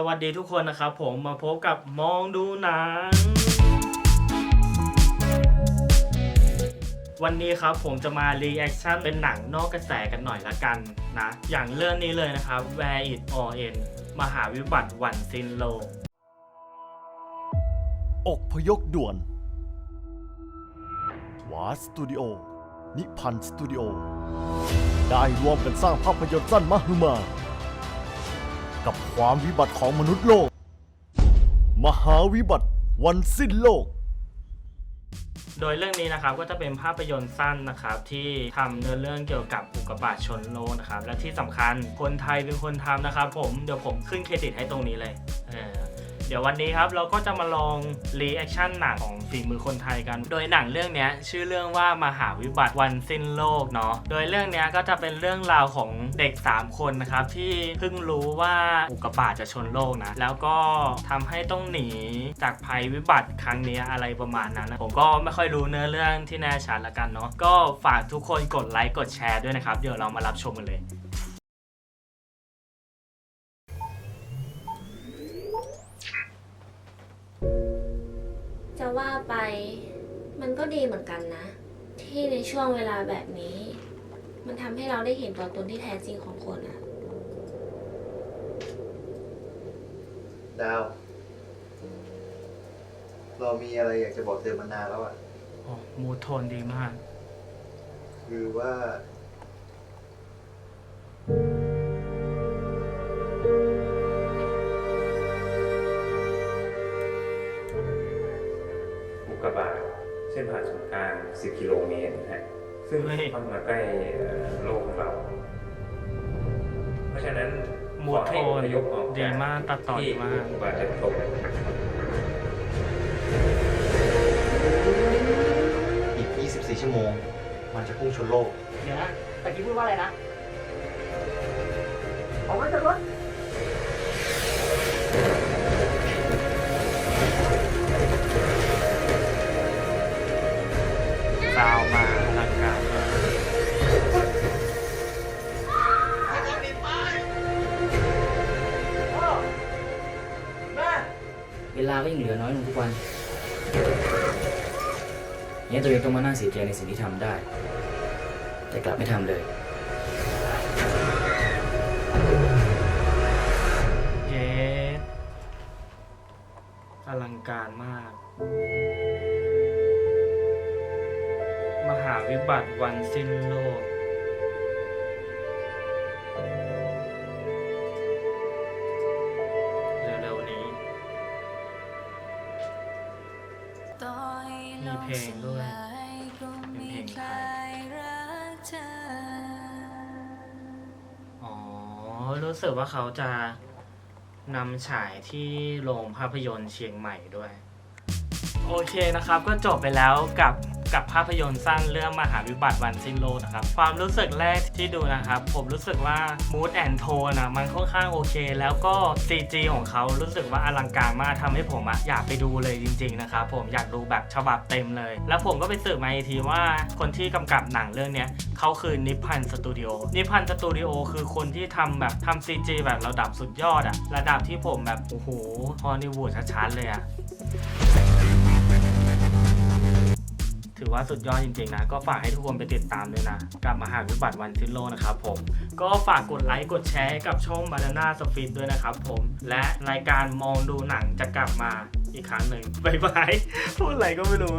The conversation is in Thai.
สวัสดีทุกคนนะครับผมมาพบกับมองดูหนัง วันนี้ครับผมจะมารีแอคชั่นเป็นหนังนอกกระแสกันหน่อยละกันนะ อย่างเรื่องนี้เลยนะครับ Where It All End มหาวิบัติวันสิ้นโลก อกพยพด่วน วาสตูดิโอ นิพันธ์สตูดิโอ ได้ร่วมกันสร้างภาพยนตร์สั้นมหึมา กับความวิบัติของมนุษย์โลก มหาวิบัติวันสิ้นโลก โดยเรื่องนี้นะครับก็จะเป็นภาพยนตร์สั้นนะครับที่ทำเนื้อเรื่องเกี่ยวกับอุกกาบาตชนโลกนะครับและที่สำคัญคนไทยเป็นคนทำนะครับผมเดี๋ยวผมขึ้นเครดิตให้ตรงนี้เลยเออ เดี๋ยววันนี้ครับเราก็จะมาลองรีแอคชั่นหนังของฝีมือคนไทยกัน โดยหนังเรื่องนี้ชื่อเรื่องว่ามหาวิบัติวันสิ้นโลกเนาะ โดยเรื่องนี้ก็จะเป็นเรื่องราวของเด็ก 3 คนนะครับที่เพิ่งรู้ว่าอุกกาบาตจะชนโลกนะ แล้วก็ทำให้ต้องหนีจากภัยวิบัติครั้งนี้อะไรประมาณนั้นนะผมก็ไม่ค่อยรู้เนื้อเรื่องที่แน่ชัดละกันเนาะ ก็ฝากทุกคนกดไลค์กดแชร์ด้วยนะครับ เดี๋ยวเรามารับชมกันเลย ว่าไป มันก็ดีเหมือนกันนะ ที่ในช่วงเวลาแบบนี้ มันทำให้เราได้เห็นตัวตนที่แท้จริงของคนอะดาว เรามีอะไรอยากจะบอกเธอมานานแล้วอะโอ้มูทโทนดีมาก คือว่าอุ เส้นผ่านศูนย์กลาง 10 กิโลเมตรนะฮะซึ่งเฮ้ย ค่อนมาใกล้เอ่อโลกของเรา เพราะฉะนั้นมูทโทนขอให้อพยพออกดีมากตัดต่อดีมากที่อุกกาบาตจะตกอีก 24 ชั่วโมง มันจะพุ่งชนโลก เดี๋ยวนะตะกี้พูดว่าอะไรนะ ออกมาจากรถาวมาอลังการมากเวลาก็ยิ่งเหลือน้อยลงทุกวันเนี่ยตัวเองต้องมานั่งเสียใจในสิ่งที่ทำได้ แต่กลับไม่ทำเลย เย้อลังการมาก มหาวิบัติวันสิ้นโลก เร็วๆนี้ มีเพลงด้วยเป็นเพลงไทยอ๋อ รู้สึกว่าเขาจะนำฉายที่โรงภาพยนตร์เชียงใหม่ด้วย โอเคนะครับก็จบไปแล้วกับกับภาพยนตร์สั้นเรื่องมหาวิบัติวันสิ้นโลกนะครับ ความรู้สึกแรกที่ดูนะครับ ผมรู้สึกว่า mood and tone นะมันค่อนข้างโอเค แล้วก็ CG ของเขารู้สึกว่าอลังการมากทำให้ผมอะอยากไปดูเลยจริง ๆ นะครับผมอยากดูแบบฉบับเต็มเลย แล้วผมก็ไปสืบมาอีกทีว่าคนที่กำกับหนังเรื่องเนี้ยเขาคือนิพันธ์สตูดิโอนิพพันธ์สตูดิโอคือคนที่ทำแบบทำ CG แบบระดับสุดยอดอะระดับที่ผมแบบโอ้โหฮอลลีวูดชัดๆเลยอะ ว่าสุดยอดจริงๆนะ ก็ฝากให้ทุกคนไปติดตามด้วยนะ กับมหาวิบัติวันสิ้นโลนะครับผม ก็ฝากกดไลค์กดแชร์ให้กับช่อง Banana s f i t ด้วยนะครับผม และรายการมองดูหนังจะกลับมาอีกครั้งหนึ่งบ๊ายบาย พูดอะไรก็ไม่รู้